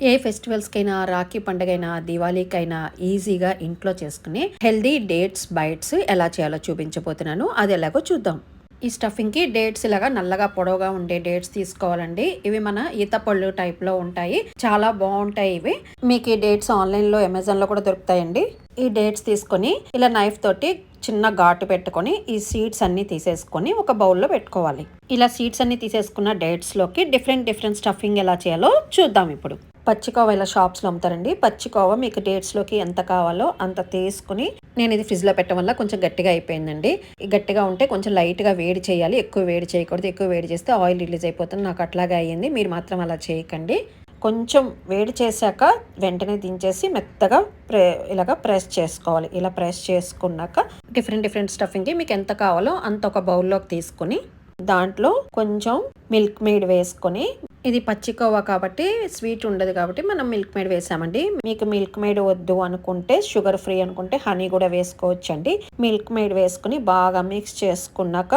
ఏ ఫెస్టివల్స్కైనా రాఖీ పండుగైనా దివాళీకైనా ఈజీగా ఇంట్లో చేసుకునే హెల్దీ డేట్స్ బైట్స్ ఎలా చేయాలో చూపించబోతున్నాను. అది ఎలాగో చూద్దాం. ఈ స్టఫింగ్కి డేట్స్ ఇలాగా నల్లగా పొడవుగా ఉండే డేట్స్ తీసుకోవాలండి. ఇవి మన ఈతపళ్ళు టైప్లో ఉంటాయి. చాలా బాగుంటాయి ఇవి. మీకు ఈ డేట్స్ ఆన్లైన్లో అమెజాన్లో కూడా దొరుకుతాయండి. ఈ డేట్స్ తీసుకొని ఇలా నైఫ్ తోటి చిన్న ఘాటు పెట్టుకొని ఈ సీడ్స్ అన్ని తీసేసుకొని ఒక బౌల్లో పెట్టుకోవాలి. ఇలా సీడ్స్ అన్ని తీసేసుకున్న డేట్స్లోకి డిఫరెంట్ డిఫరెంట్ స్టఫింగ్ ఎలా చేయాలో చూద్దాం ఇప్పుడు. పచ్చికోవ ఇలా షాప్స్లో అమ్ముతారండి. పచ్చికోవ మీకు డేట్స్లోకి ఎంత కావాలో అంత తీసుకుని నేను ఇది ఫ్రిడ్జ్లో పెట్టడం వల్ల కొంచెం గట్టిగా అయిపోయిందండి. గట్టిగా ఉంటే కొంచెం లైట్గా వేడి చేయాలి. ఎక్కువ వేడి చేయకూడదు. ఎక్కువ వేడి చేస్తే ఆయిల్ రిలీజ్ అయిపోతుంది. నాకు అట్లాగే అయ్యింది. మీరు మాత్రం అలా చేయకండి. కొంచెం వేడి చేశాక వెంటనే దించేసి మెత్తగా ప్రె ఇలాగ ప్రెస్ చేసుకోవాలి. ఇలా ప్రెస్ చేసుకున్నాక డిఫరెంట్ డిఫరెంట్ స్టఫింగ్కి మీకు ఎంత కావాలో అంత ఒక బౌల్లోకి తీసుకుని దాంట్లో కొంచెం మిల్క్ మేడ్ వేసుకొని ఇది పచ్చికోవా కాబట్టి స్వీట్ ఉండదు కాబట్టి మనం మిల్క్ మేడ్ వేసామండి. మీకు మిల్క్ మేడ్ వద్దు అనుకుంటే షుగర్ ఫ్రీ అనుకుంటే హనీ కూడా వేసుకోవచ్చు అండి మిల్క్ మేడ్ వేసుకుని బాగా మిక్స్ చేసుకున్నాక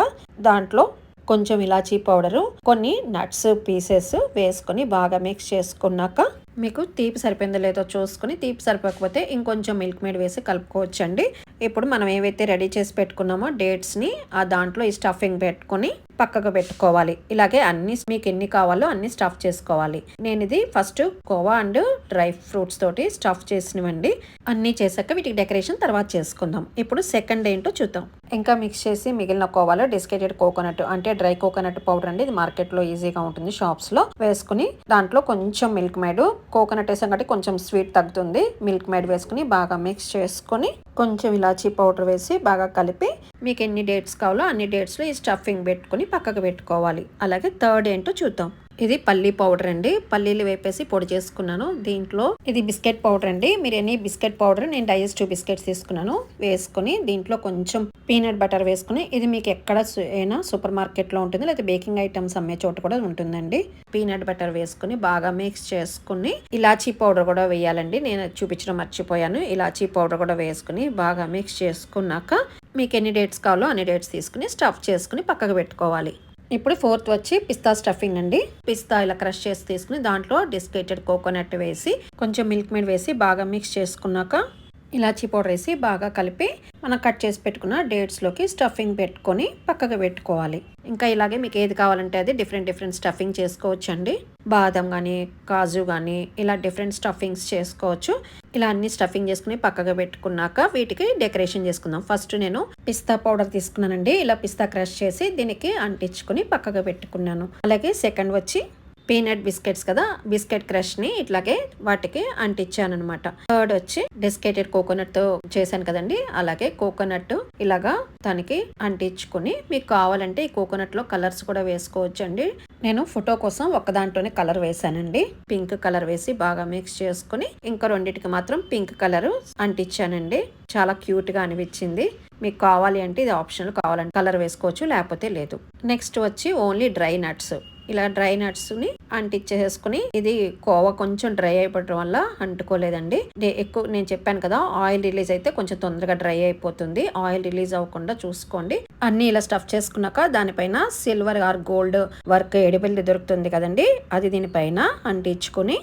దాంట్లో కొంచెం ఇలాచీ పౌడరు కొన్ని నట్స్ పీసెస్ వేసుకొని బాగా మిక్స్ చేసుకున్నాక మీకు తీపి సరిపోయిందో లేదో చూసుకుని తీపి సరిపోకపోతే ఇంకొంచెం మిల్క్ మేడ్ వేసి కలుపుకోవచ్చండి. ఇప్పుడు మనం ఏవైతే రెడీ చేసి పెట్టుకున్నామో డేట్స్ని ఆ దాంట్లో ఈ స్టఫింగ్ పెట్టుకొని పక్కకు పెట్టుకోవాలి. ఇలాగే అన్ని మీకు ఎన్ని కావాలో అన్ని స్టఫ్ చేసుకోవాలి. నేను ఇది first khoa and dry fruits తోటి స్టఫ్ చేసినవండి. అన్ని చేశాక వీటికి డెకరేషన్ తర్వాత చేసుకుందాం. ఇప్పుడు సెకండ్ ఏంటో చూద్దాం. ఇంకా మిక్స్ చేసి మిగిలిన కోవాలో డిస్కేటెడ్ కోకోనట్ అంటే డ్రై కోకోనట్ పౌడర్ అండి. ఇది మార్కెట్లో ఈజీగా ఉంటుంది షాప్స్లో. వేసుకుని దాంట్లో కొంచెం మిల్క్ మేడ్ కోకోనట్ వేసాం కాబట్టి కొంచెం స్వీట్ తగ్గుతుంది. మిల్క్ మేడ్ వేసుకుని బాగా మిక్స్ చేసుకుని కొంచెం ఇలాచీ పౌడర్ వేసి బాగా కలిపి మీకు ఎన్ని డేట్స్ కావాలో అన్ని డేట్స్లో ఈ స్టఫింగ్ పెట్టుకుని పక్కకు పెట్టుకోవాలి. అలాగే థర్డ్ ఏంటో చూద్దాం. ఇది పల్లీ పౌడర్ అండి. పల్లీలు వేపేసి పొడి చేసుకున్నాను. దీంట్లో ఇది బిస్కెట్ పౌడర్ అండి. మీరు ఎనీ బిస్కెట్ పౌడర్ నేను డైజెస్టివ్ బిస్కెట్స్ తీసుకున్నాను. వేసుకుని దీంట్లో కొంచెం పీనట్ బటర్ వేసుకుని ఇది మీకు ఎక్కడ అయినా సూపర్ మార్కెట్లో ఉంటుంది. లేదా బేకింగ్ ఐటమ్స్ అమ్మే చోట కూడా ఉంటుందండి. పీనట్ బటర్ వేసుకుని బాగా మిక్స్ చేసుకుని ఇలాచీ పౌడర్ కూడా వేయాలండి. నేను చూపించడం మర్చిపోయాను. ఇలాచీ పౌడర్ కూడా వేసుకుని బాగా మిక్స్ చేసుకున్నాక మీకు ఎన్ని డేట్స్ కావాలో అన్ని డేట్స్ తీసుకుని స్టఫ్ చేసుకుని పక్కకు పెట్టుకోవాలి. ఇప్పుడు ఫోర్త్ వచ్చి పిస్తా స్టఫింగ్ అండి. పిస్తా ఇలా క్రష్ చేసి తీసుకుని దాంట్లో డిస్కేటెడ్ కోకోనట్ వేసి కొంచెం మిల్క్ మేడ్ వేసి బాగా మిక్స్ చేసుకున్నాక ఇలాచీ పౌడర్ వేసి బాగా కలిపి మనం కట్ చేసి పెట్టుకున్న డేట్స్లోకి స్టఫింగ్ పెట్టుకొని పక్కకు పెట్టుకోవాలి. ఇంకా ఇలాగే మీకు ఏది కావాలంటే అది డిఫరెంట్ డిఫరెంట్ స్టఫింగ్ చేసుకోవచ్చండి. బాదం కానీ కాజు కానీ ఇలా డిఫరెంట్ స్టఫింగ్స్ చేసుకోవచ్చు. ఇలా అన్ని స్టఫింగ్ చేసుకుని పక్కగా పెట్టుకున్నాక వీటికి డెకరేషన్ చేసుకుందాం. ఫస్ట్ నేను పిస్తా పౌడర్ తీసుకున్నానండి. ఇలా పిస్తా క్రష్ చేసి దీనికి అంటించుకుని పక్కగా పెట్టుకున్నాను. అలాగే సెకండ్ వచ్చి పీనట్ బిస్కెట్స్ కదా బిస్కెట్ క్రష్ని ఇట్లాగే వాటికి అంటించాను అనమాట థర్డ్ వచ్చి డెస్కేటెడ్ కోకోనట్తో చేశాను కదండి అలాగే కోకోనట్ ఇలాగా దానికి అంటించుకుని మీకు కావాలంటే ఈ కోకోనట్లో కలర్స్ కూడా వేసుకోవచ్చు అండి నేను ఫోటో కోసం ఒక దాంట్లోనే కలర్ వేశానండి. పింక్ కలర్ వేసి బాగా మిక్స్ చేసుకుని ఇంకా రెండింటికి మాత్రం పింక్ కలర్ అంటించానండి. చాలా క్యూట్గా అనిపించింది. మీకు కావాలి అంటే ఇది ఆప్షనల్ కావాలంటే కలర్ వేసుకోవచ్చు లేకపోతే లేదు. నెక్స్ట్ వచ్చి ఓన్లీ డ్రై నట్స్. ఇలా డ్రై నట్స్ని అంటిచ్చేసుకుని ఇది కోవ కొంచెం డ్రై అయిపోవడం వల్ల అంటుకోలేదండి. ఎక్కువ నేను చెప్పాను కదా ఆయిల్ రిలీజ్ అయితే కొంచెం తొందరగా డ్రై అయిపోతుంది. ఆయిల్ రిలీజ్ అవ్వకుండా చూసుకోండి. అన్ని ఇలా స్టఫ్ చేసుకున్నాక దానిపైన సిల్వర్ ఆర్ గోల్డ్ వర్క్ ఎడిబెల్లి దొరుకుతుంది కదండి అది దీనిపైన అంటించుకుని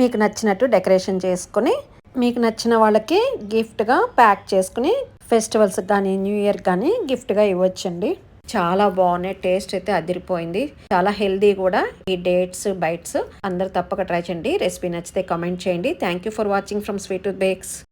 మీకు నచ్చినట్టు డెకరేషన్ చేసుకుని మీకు నచ్చిన వాళ్ళకి గిఫ్ట్గా ప్యాక్ చేసుకుని ఫెస్టివల్స్ కానీ న్యూ ఇయర్ కానీ గిఫ్ట్గా ఇవ్వచ్చండి. చాలా బాగున్నాయి. టేస్ట్ అయితే అదిరిపోయింది. చాలా హెల్దీ కూడా ఈ డేట్స్ బైట్స్. అందరు తప్పక ట్రై చేయండి. రెసిపీ నచ్చితే కామెంట్ చేయండి. Thank you for watching from sweet bakes